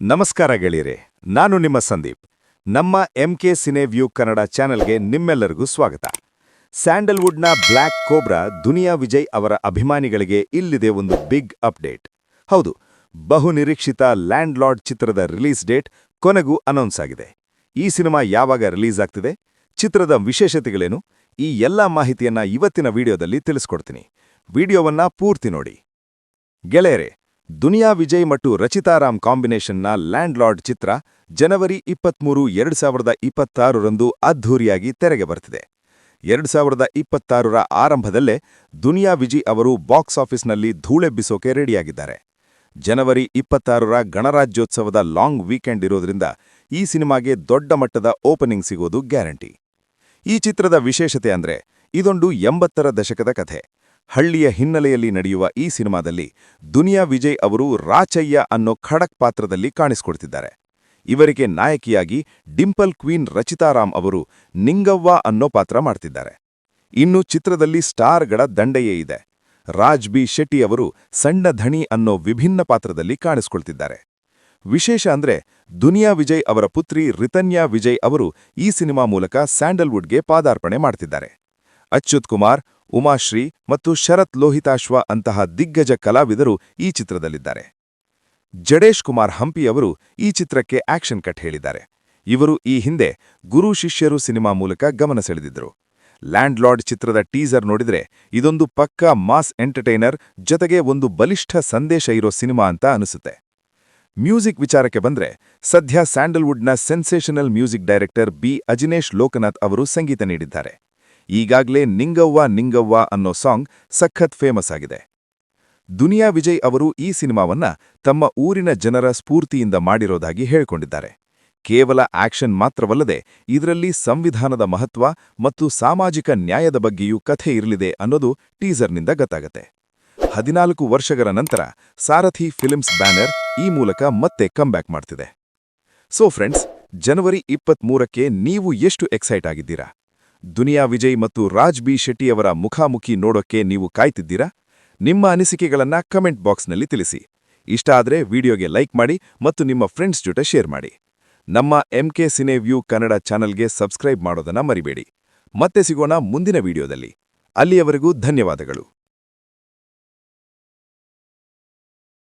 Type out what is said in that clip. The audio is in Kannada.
ನಮಸ್ಕಾರ ಗೆಳೆಯರೆ, ನಾನು ನಿಮ್ಮ ಸಂದೀಪ್. ನಮ್ಮ ಎಂ ಕೆ ಸಿನೆವ್ಯೂ ಕನ್ನಡ ಚಾನೆಲ್ಗೆ ನಿಮ್ಮೆಲ್ಲರಿಗೂ ಸ್ವಾಗತ. ಸ್ಯಾಂಡಲ್ವುಡ್ನ ಬ್ಲ್ಯಾಕ್ ಕೋಬ್ರಾ ದುನಿಯಾ ವಿಜಯ್ ಅವರ ಅಭಿಮಾನಿಗಳಿಗೆ ಇಲ್ಲಿದೆ ಒಂದು ಬಿಗ್ ಅಪ್ಡೇಟ್. ಹೌದು, ಬಹುನಿರೀಕ್ಷಿತ ಲ್ಯಾಂಡ್ ಲಾರ್ಡ್ ಚಿತ್ರದ ರಿಲೀಸ್ ಡೇಟ್ ಕೊನೆಗೂ ಅನೌನ್ಸ್ ಆಗಿದೆ. ಈ ಸಿನಿಮಾ ಯಾವಾಗ ರಿಲೀಸ್ ಆಗ್ತಿದೆ? ಚಿತ್ರದ ವಿಶೇಷತೆಗಳೇನು? ಈ ಎಲ್ಲ ಮಾಹಿತಿಯನ್ನ ಇವತ್ತಿನ ವಿಡಿಯೋದಲ್ಲಿ ತಿಳಿಸ್ಕೊಡ್ತೀನಿ. ವಿಡಿಯೋವನ್ನ ಪೂರ್ತಿ ನೋಡಿ. ಗೆಳೆಯರೆ ದುನಿಯಾ ವಿಜಯ್ ಮತ್ತು ರಚಿತಾರಾಮ್ ಕಾಂಬಿನೇಷನ್ನ ಲ್ಯಾಂಡ್ ಲಾರ್ಡ್ ಚಿತ್ರ ಜನವರಿ ಇಪ್ಪತ್ಮೂರು, ಎರಡು ಸಾವಿರದ ಇಪ್ಪತ್ತಾರರಂದು ಅದ್ಧೂರಿಯಾಗಿ ತೆರೆಗೆ ಬರ್ತಿದೆ. ಎರಡು ಸಾವಿರದ ಇಪ್ಪತ್ತಾರರ ಆರಂಭದಲ್ಲೇ ದುನಿಯಾ ವಿಜಿ ಅವರು ಬಾಕ್ಸ್ ಆಫೀಸ್ನಲ್ಲಿ ಧೂಳೆಬ್ಬಿಸೋಕೆ ರೆಡಿಯಾಗಿದ್ದಾರೆ. ಜನವರಿ ಇಪ್ಪತ್ತಾರರ ಗಣರಾಜ್ಯೋತ್ಸವದ ಲಾಂಗ್ ವೀಕೆಂಡ್ ಇರೋದ್ರಿಂದ ಈ ಸಿನಿಮಾಗೆ ದೊಡ್ಡ ಮಟ್ಟದ ಓಪನಿಂಗ್ ಸಿಗೋದು ಗ್ಯಾರಂಟಿ. ಈ ಚಿತ್ರದ ವಿಶೇಷತೆ ಅಂದ್ರೆ ಇದೊಂದು ಎಂಬತ್ತರ ದಶಕದ ಕಥೆ. ಹಳ್ಳಿಯ ಹಿನ್ನೆಲೆಯಲ್ಲಿ ನಡೆಯುವ ಈ ಸಿನಿಮಾದಲ್ಲಿ ದುನಿಯಾ ವಿಜಯ್ ಅವರು ರಾಚಯ್ಯ ಅನ್ನೋ ಖಡಕ್ ಪಾತ್ರದಲ್ಲಿ ಕಾಣಿಸ್ಕೊಡ್ತಿದ್ದಾರೆ. ಇವರಿಗೆ ನಾಯಕಿಯಾಗಿ ಡಿಂಪಲ್ ಕ್ವೀನ್ ರಚಿತಾರಾಮ್ ಅವರು ನಿಂಗವ್ವ ಅನ್ನೋ ಪಾತ್ರ ಮಾಡ್ತಿದ್ದಾರೆ. ಇನ್ನು ಚಿತ್ರದಲ್ಲಿ ಸ್ಟಾರ್ಗಳ ದಂಡೆಯೇ ಇದೆ. ರಾಜ್ ಬಿ ಶೆಟ್ಟಿ ಅವರು ಸಣ್ಣ ಧಣಿ ಅನ್ನೋ ವಿಭಿನ್ನ ಪಾತ್ರದಲ್ಲಿ ಕಾಣಿಸ್ಕೊಳ್ತಿದ್ದಾರೆ. ವಿಶೇಷ ಅಂದ್ರೆ ದುನಿಯಾ ವಿಜಯ್ ಅವರ ಪುತ್ರಿ ರಿತನ್ಯಾ ವಿಜಯ್ ಅವರು ಈ ಸಿನಿಮಾ ಮೂಲಕ ಸ್ಯಾಂಡಲ್ವುಡ್ಗೆ ಪಾದಾರ್ಪಣೆ ಮಾಡ್ತಿದ್ದಾರೆ. ಅಚ್ಯುತ್ ಕುಮಾರ್, ಉಮಾಶ್ರೀ ಮತ್ತು ಶರತ್ ಲೋಹಿತಾಶ್ವ ಅಂತಹ ದಿಗ್ಗಜ ಕಲಾವಿದರು ಈ ಚಿತ್ರದಲ್ಲಿದ್ದಾರೆ. ಜಡೇಶ್ ಕುಮಾರ್ ಹಂಪಿಯವರು ಈ ಚಿತ್ರಕ್ಕೆ ಆಕ್ಷನ್ ಕಟ್ ಹೇಳಿದ್ದಾರೆ. ಇವರು ಈ ಹಿಂದೆ ಗುರು ಶಿಷ್ಯರು ಸಿನಿಮಾ ಮೂಲಕ ಗಮನ ಸೆಳೆದಿದ್ದರು. ಲ್ಯಾಂಡ್ ಲಾರ್ಡ್ ಚಿತ್ರದ ಟೀಸರ್ ನೋಡಿದ್ರೆ ಇದೊಂದು ಪಕ್ಕಾ ಮಾಸ್ ಎಂಟರ್ಟೈನರ್ ಜೊತೆಗೆ ಒಂದು ಬಲಿಷ್ಠ ಸಂದೇಶ ಇರೋ ಸಿನಿಮಾ ಅಂತ ಅನಿಸುತ್ತೆ. ಮ್ಯೂಸಿಕ್ ವಿಚಾರಕ್ಕೆ ಬಂದ್ರೆ ಸದ್ಯ ಸ್ಯಾಂಡಲ್ವುಡ್ನ sensational music director B Ajaneesh Loknath ಅವರು ಸಂಗೀತ ನೀಡಿದ್ದಾರೆ. ಈಗಾಗಲೇ ನಿಂಗವ್ವ ನಿಂಗವ್ವ ಅನ್ನೋ ಸಾಂಗ್ ಸಖತ್ ಫೇಮಸ್ ಆಗಿದೆ. ದುನಿಯಾ ವಿಜಯ್ ಅವರು ಈ ಸಿನಿಮಾವನ್ನ ತಮ್ಮ ಊರಿನ ಜನರ ಸ್ಫೂರ್ತಿಯಿಂದ ಮಾಡಿರೋದಾಗಿ ಹೇಳಿಕೊಂಡಿದ್ದಾರೆ. ಕೇವಲ ಆಕ್ಷನ್ ಮಾತ್ರವಲ್ಲದೆ ಇದರಲ್ಲಿ ಸಂವಿಧಾನದ ಮಹತ್ವ ಮತ್ತು ಸಾಮಾಜಿಕ ನ್ಯಾಯದ ಬಗ್ಗೆಯೂ ಕಥೆ ಇರಲಿದೆ ಅನ್ನೋದು ಟೀಸರ್ನಿಂದ ಗೊತ್ತಾಗತ್ತೆ. ಹದಿನಾಲ್ಕು ವರ್ಷಗಳ ನಂತರ ಸಾರಥಿ ಫಿಲ್ಮ್ಸ್ ಬ್ಯಾನರ್ ಈ ಮೂಲಕ ಮತ್ತೆ ಕಂಬ್ಯಾಕ್ ಮಾಡ್ತಿದೆ. ಸೊ ಫ್ರೆಂಡ್ಸ್ ಜನವರಿ ಇಪ್ಪತ್ಮೂರಕ್ಕೆ ನೀವು ಎಷ್ಟು ಎಕ್ಸೈಟ್ ಆಗಿದ್ದೀರಾ? ದುನಿಯಾ ವಿಜಯ್ ಮತ್ತು ರಾಜ್ ಬಿ ಶೆಟ್ಟಿಯವರ ಮುಖಾಮುಖಿ ನೋಡೋಕ್ಕೆ ನೀವು ಕಾಯ್ತಿದ್ದೀರಾ? ನಿಮ್ಮ ಅನಿಸಿಕೆಗಳನ್ನ ಕಮೆಂಟ್ ಬಾಕ್ಸ್ನಲ್ಲಿ ತಿಳಿಸಿ. ಇಷ್ಟ ಆದರೆ ವಿಡಿಯೋಗೆ ಲೈಕ್ ಮಾಡಿ ಮತ್ತು ನಿಮ್ಮ ಫ್ರೆಂಡ್ಸ್ ಜೊತೆ ಶೇರ್ ಮಾಡಿ. ನಮ್ಮ ಎಂ ಕೆ ಸಿನೆವ್ಯೂ ಕನ್ನಡ ಚಾನಲ್ಗೆ ಸಬ್ಸ್ಕ್ರೈಬ್ ಮಾಡೋದನ್ನ ಮರಿಬೇಡಿ. ಮತ್ತೆ ಸಿಗೋಣ ಮುಂದಿನ ವಿಡಿಯೋದಲ್ಲಿ. ಅಲ್ಲಿಯವರೆಗೂ ಧನ್ಯವಾದಗಳು.